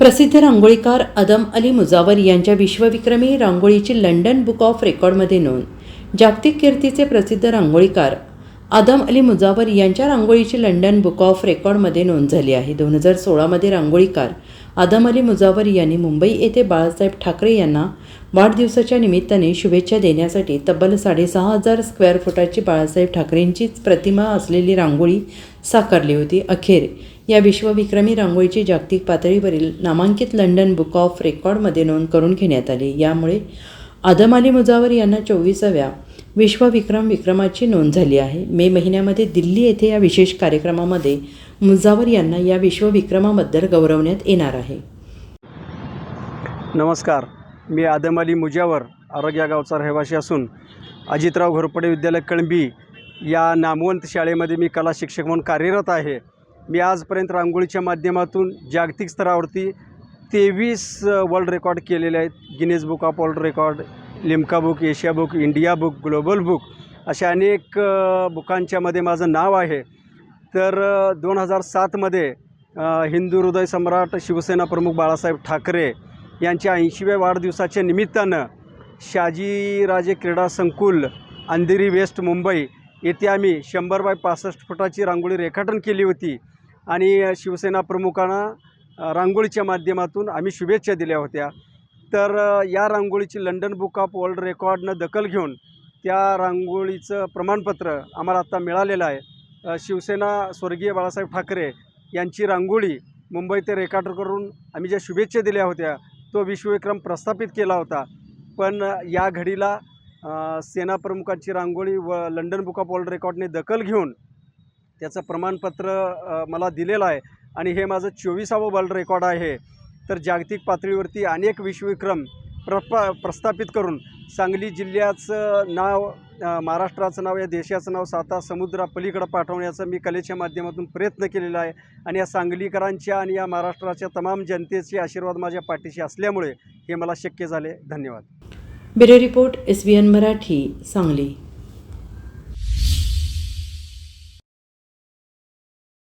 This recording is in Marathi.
प्रसिद्ध रांगोळीकार अदम अली मुजावर यांच्या विश्वविक्रमी रांगोळीची लंडन बुक ऑफ रेकॉर्डमध्ये नोंद. जागतिक कीर्तीचे प्रसिद्ध रांगोळीकार आदम अली मुजावर यांच्या रांगोळीची लंडन बुक ऑफ रेकॉर्डमध्ये नोंद झाली आहे. दोन हजार सोळामध्ये रांगोळीकार आदम अली मुजावर यांनी मुंबई येथे बाळासाहेब ठाकरे यांना वाढदिवसाच्या निमित्ताने शुभेच्छा देण्यासाठी तब्बल साडेसहा हजार स्क्वेअर फुटाची बाळासाहेब ठाकरेंचीच प्रतिमा असलेली रांगोळी साकारली होती. अखेर या विश्वविक्रमी रांगोळीची जागतिक पातळीवरील नामांकित लंडन बुक ऑफ रेकॉर्डमध्ये नोंद करून घेण्यात आली. यामुळे आदम अली मुजावर यांना चोवीसाव्या विश्वविक्रम विक्रमाची नोंद झाली आहे. मे महिन्यामध्ये दिल्ली येथे या विशेष कार्यक्रमामध्ये मुजावर यांना या विश्वविक्रमाबद्दल गौरवण्यात येणार आहे. नमस्कार. मी आदम अली मुजावर आरोग्या गावचा रहिवासी असून अजितराव घोरपडे विद्यालय कळंबी या नामवंत शाळेमध्ये मी कला शिक्षक म्हणून कार्यरत आहे. मी आजपर्यंत रांगोळीच्या माध्यमातून जागतिक स्तरावरती तेवीस वर्ल्ड रेकॉर्ड केलेले आहेत. Guinness book of world record Limca book Asia book India book global book अशा अनेक बुकांच्यामध्ये माझं नाव आहे. तर दोन हजार सातमध्ये हिंदू हृदय सम्राट शिवसेना प्रमुख बाळासाहेब ठाकरे यांच्या ऐंशीव्या वाढदिवसाच्या निमित्तानं शाजीराजे क्रीडा संकुल अंधेरी वेस्ट मुंबई येथे आम्ही शंभर बाय पासष्ट फुटाची रांगोळी रेखाटन केली होती. आणि शिवसेना प्रमुखांना रांगोळीच्या माध्यमातून आम्ही शुभेच्छा दिल्या होत्या. तर या रांगोळीची लंडन बुक ऑफ वर्ल्ड रेकॉर्डनं दखल घेऊन त्या रांगोळीचं प्रमाणपत्र आम्हाला आत्ता मिळालेलं आहे. शिवसेना स्वर्गीय बाळासाहेब ठाकरे यांची रांगोळी मुंबई ते रेकॉर्ड करून आम्ही ज्या शुभेच्छा दिल्या होत्या तो विश्वविक्रम प्रस्थापित केला होता. पण या घडीला सेनाप्रमुखांची रांगोळी व लंडन बुक ऑफ वर्ल्ड रेकॉर्डने दखल घेऊन त्याचं प्रमाणपत्र मला दिलेलं आहे. आणि हे माझं चोवीसावं वर्ल्ड रेकॉर्ड आहे. तर जागतिक पातळीवरती अनेक विश्वविक्रम प्रप प्रस्थापित करून सांगली जिल्ह्याचं नाव महाराष्ट्राचं नाव या देशाचं नाव साता समुद्रापलीकडं पाठवण्याचा मी कलेच्या माध्यमातून प्रयत्न केलेला आहे. आणि या सांगलीकरांच्या आणि या महाराष्ट्राच्या तमाम जनतेचे आशीर्वाद माझ्या पाठीशी असल्यामुळे हे मला शक्य झाले. धन्यवाद. Bureau report S B N Marathi Sangli.